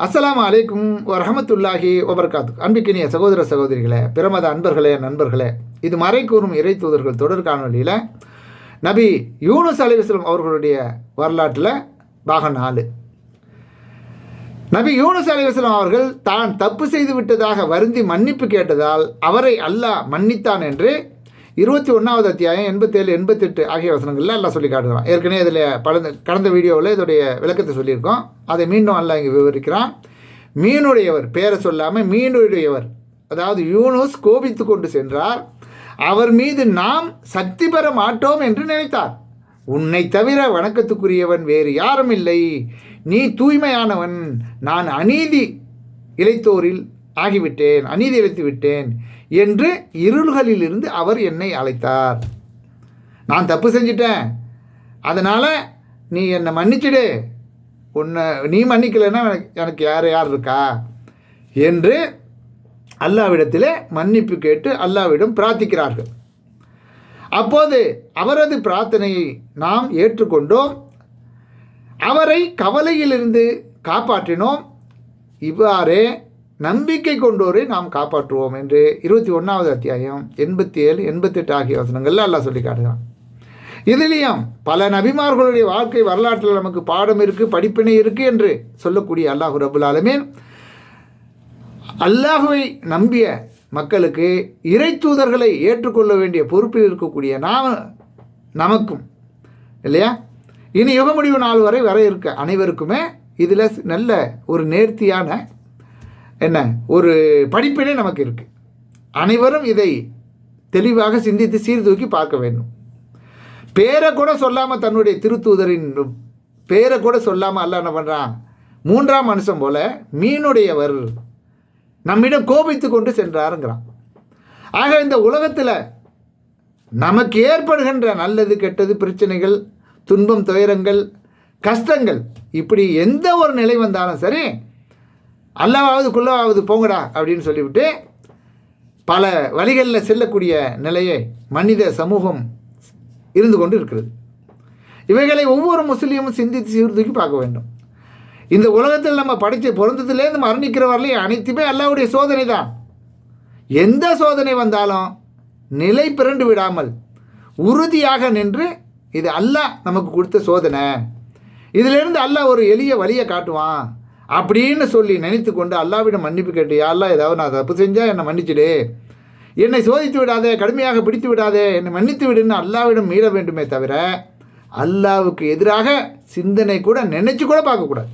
அஸ்ஸலாமு அலைக்கும் வரஹமத்துல்லாஹி ஒபர்காத்து அன்பிக்கினிய சகோதர சகோதரிகளே பிரமத அன்பர்களே நண்பர்களே இது மறை கூறும் இறை தூதர்கள் தொடர் காணொலியில் நபி யூனுஸ் அலைவாஸ்லம் அவர்களுடைய வரலாற்றில் பாகம் நாலு. நபி யூனுஸ் அலைவாஸ்லாம் அவர்கள் தான் தப்பு செய்து விட்டதாக வருந்தி மன்னிப்பு கேட்டதால் அவரை அல்லாஹ் மன்னித்தான் என்று இருபத்தி ஒன்றாவது அத்தியாயம் எண்பத்தேழு எண்பத்தெட்டு ஆகிய வசனங்களில் எல்லாம் சொல்லி காட்டுகிறான். ஏற்கனவே இதில் படந்த கடந்த வீடியோவில் இதோடைய விளக்கத்தை சொல்லியிருக்கோம். அதை மீண்டும் அல்ல இங்கே விவரிக்கிறான். மீனுடையவர் பேரை சொல்லாமல் மீனுடையவர் அதாவது யூனுஸ் கோபித்து கொண்டு சென்றார். அவர் மீது நாம் சக்தி பெற மாட்டோம் என்று நினைத்தார். உன்னை தவிர வணக்கத்துக்குரியவன் வேறு யாரும் இல்லை. நீ தூய்மையானவன். நான் அநீதி இழைத்தோரில் ஆகிவிட்டேன் அநீதி இழைத்து விட்டேன் என்று இருள்களிலிருந்து அவர் என்னை அழைத்தார். நான் தப்பு செஞ்சிட்டேன். அதனால் நீ என்னை மன்னிச்சிடு. உன்னை நீ மன்னிக்கலைன்னா எனக்கு எனக்கு யார் யார் இருக்கா? என்று அல்லாவிடத்திலே மன்னிப்பு கேட்டு அல்லாவிடம் பிரார்த்திக்கிறார்கள். அப்போது அவரது பிரார்த்தனையை நாம் ஏற்றுக்கொண்டோம். அவரை கவலையிலிருந்து காப்பாற்றினோம். இவ்வாறே நம்பிக்கை கொண்டோரை நாம் காப்பாற்றுவோம் என்று இருபத்தி ஒன்றாவது அத்தியாயம் எண்பத்தி ஏழு எண்பத்தெட்டு ஆகிய வசனங்கள்ல அல்லாஹ் சொல்லி காட்டுகிறான். இதுலேயும் பல நபிமார்களுடைய வாழ்க்கை வரலாற்றில் நமக்கு பாடம் இருக்குது படிப்பினை இருக்குது என்று சொல்லக்கூடிய அல்லாஹு ரபுல் ஆலமீன் அல்லாஹுவை நம்பிய மக்களுக்கு இறை தூதர்களை ஏற்றுக்கொள்ள வேண்டிய பொறுப்பில் இருக்கக்கூடிய நாம் நமக்கும் இல்லையா? இனி யுக முடிவு நாள் வரை வர இருக்க அனைவருக்குமே இதில் நல்ல ஒரு நேர்த்தியான என்ன? ஒரு படிப்பினை நமக்கு இருக்குது அனைவரும் இதை தெளிவாக சிந்தித்து சீர்தூக்கி பார்க்க வேண்டும். பேரை கூட சொல்லாமல் தன்னுடைய திருத்தூதரின் பேரை கூட சொல்லாமல் அல்ல என்ன பண்ணுறான் மூன்றாம் மனுஷன் போல மீனுடையவர் நம்மிடம் கோபித்து கொண்டு சென்றாருங்கிறான். ஆக இந்த உலகத்தில் நமக்கு ஏற்படுகின்ற நல்லது கெட்டது பிரச்சனைகள் துன்பம் துயரங்கள் கஷ்டங்கள் இப்படி எந்த ஒரு நிலை வந்தாலும் சரி அல்லாவது குள்ளவாவது போங்கடா அப்படின்னு சொல்லிவிட்டு பல வழிகளில் செல்லக்கூடிய நிலையை மனித சமூகம் இருந்து கொண்டு இருக்கிறது இவைகளை ஒவ்வொரு முஸ்லீமும் சிந்தித்து சீர்தூக்கி பார்க்க வேண்டும். இந்த உலகத்தில் நம்ம படித்து பிறந்ததுலேருந்து மரணிக்கிற வரலையும் அனைத்துமே அல்லாவுடைய சோதனை தான். எந்த சோதனை வந்தாலும் நிலை பிறண்டு விடாமல் உறுதியாக நின்று இது அல்லாஹ் நமக்கு கொடுத்த சோதனை. இதிலிருந்து அல்லாஹ் ஒரு எளிய வழியை காட்டுவான். அப்படின்னு சொல்லி நினைத்து கொண்டு அல்லாவிடம் மன்னிப்பு கேட்டு யாரெல்லாம் ஏதாவது நான் தப்பு செஞ்சால் என்னை மன்னிச்சிடு. என்னை சோதித்து விடாதே கடுமையாக பிடித்து விடாதே என்னை மன்னித்து விடுன்னு அல்லாவிடம் மீற வேண்டுமே தவிர அல்லாவுக்கு எதிராக சிந்தனை கூட நினச்சி கூட பார்க்கக்கூடாது.